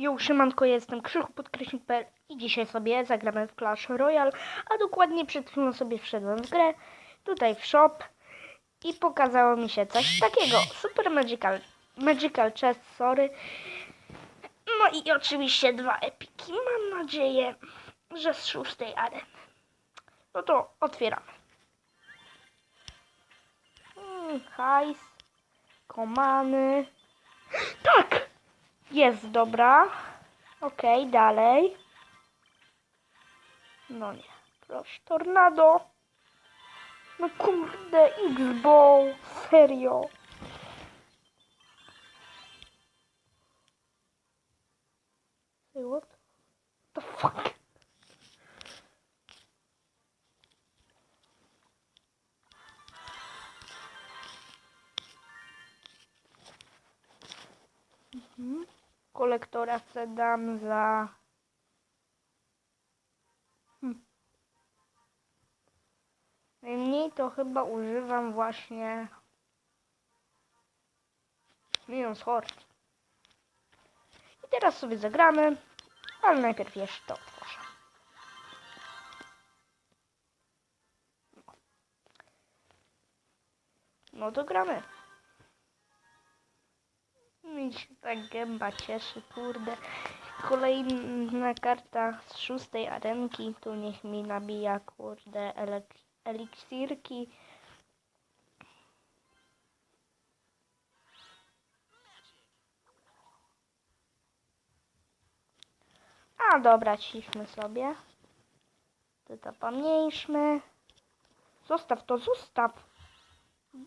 Jo, szymanko, jestem Krzychu Podkreśnik.pl i dzisiaj sobie zagramy w Clash Royale, a dokładnie przed chwilą sobie wszedłem w grę, tutaj w shop i pokazało mi się coś takiego, Super Magical, Magical Chest, sorry. No i oczywiście dwa epiki, mam nadzieję, że z szóstej areny. No to otwieramy. Hmm, hajs, komany, tak! Jest, dobra. Okej, dalej. No nie. Proszę, tornado. No kurde, X-Bow. Serio. Say what? The fuck? Mhm. Kolektora se dam za... Hm. Najmniej to chyba używam właśnie... Milion hort. I teraz sobie zagramy, ale najpierw jeszcze to otworzę. No to gramy. Mi się tak gęba cieszy, kurde. Kolejna karta z szóstej arenki. Tu niech mi nabija, kurde, elek- eliksirki. A dobra, ciszmy sobie. To pomniejszmy. Zostaw to, zostaw.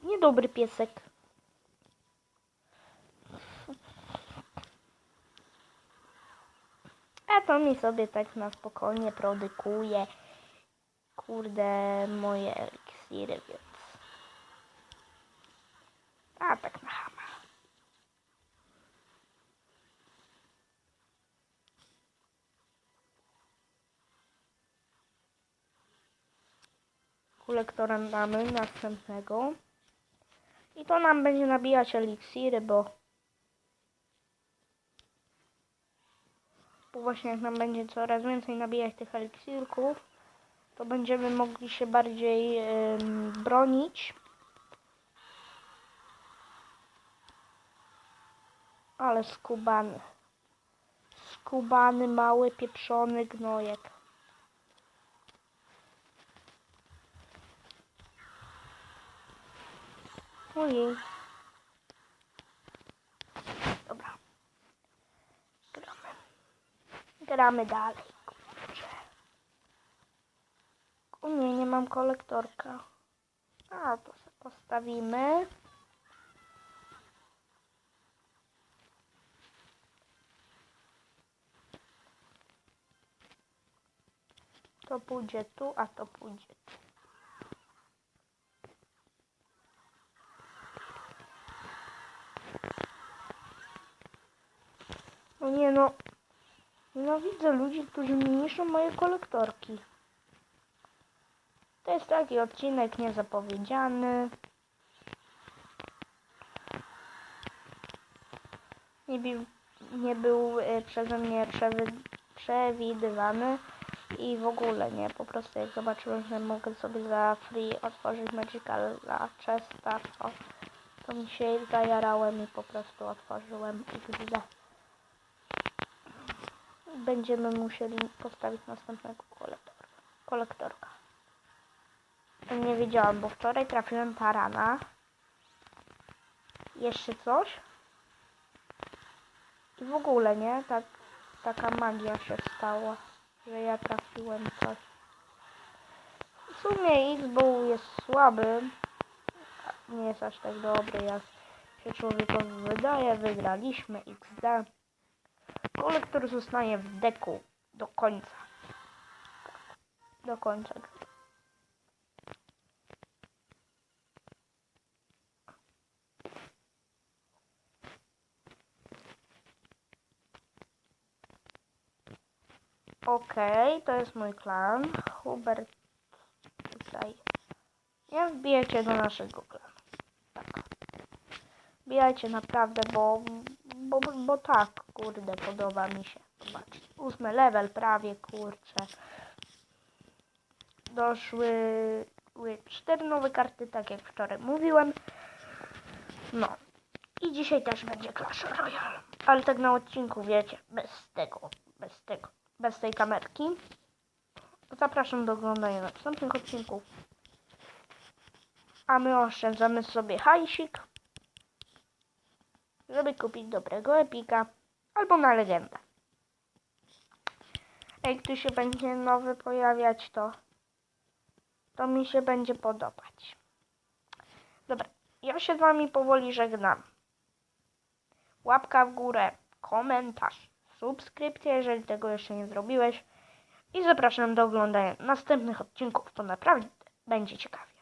Niedobry piesek. A to mi sobie tak na spokojnie produkuje. Kurde, moje eliksiry, więc. A tak na chama. Kolektora damy następnego. I to nam będzie nabijać eliksiry, bo właśnie jak nam będzie coraz więcej nabijać tych eliksirków, to będziemy mogli się bardziej em, bronić. Ale skubany. Skubany, mały, pieprzony gnojek. Ojej. Dobra. Gramy. Gramy dalej. Kurczę. O nie, nie mam kolektorka. A, to sobie postawimy. To pójdzie tu, a to pójdzie tu. No nie no. Nienawidzę ludzi, którzy mi moje kolektorki. To jest taki odcinek niezapowiedziany. Nie, bi- nie był e, przeze mnie przewidywany i w ogóle nie. Po prostu jak zobaczyłem, że mogę sobie za free otworzyć Magical Chesta, to, to mi się zajarałem i po prostu otworzyłem XD będziemy musieli postawić następnego kolektor, kolektorka. Nie wiedziałam, bo wczoraj trafiłem tarana. Jeszcze coś. I w ogóle, nie? Tak, taka magia się stała, że ja trafiłem coś. W sumie X-Bow jest słaby. Nie jest aż tak dobry, jak się człowiekowi wydaje. Wygraliśmy XD. Kolektor zostaje w deku do końca. Do końca. Okej, to jest mój klan. Hubert tutaj. Nie wbijecie do naszego klanu. Tak. Wbijajcie naprawdę, bo bo, tak, kurde, podoba mi się. Zobaczcie, ósmy level prawie, kurczę. Doszły ły cztery nowe karty, tak jak wczoraj mówiłem. No. I dzisiaj też będzie Clash Royale. Ale tak na odcinku, wiecie, bez tego, bez tego, bez tej kamerki. Zapraszam do oglądania następnych odcinków. A my oszczędzamy sobie hajsik, żeby kupić dobrego epika albo na legendę. Jak tu się będzie nowy pojawiać, to to mi się będzie podobać. Dobra, ja się z wami powoli żegnam. Łapka w górę, komentarz, subskrypcja, jeżeli tego jeszcze nie zrobiłeś. I zapraszam do oglądania następnych odcinków, bo naprawdę będzie ciekawie.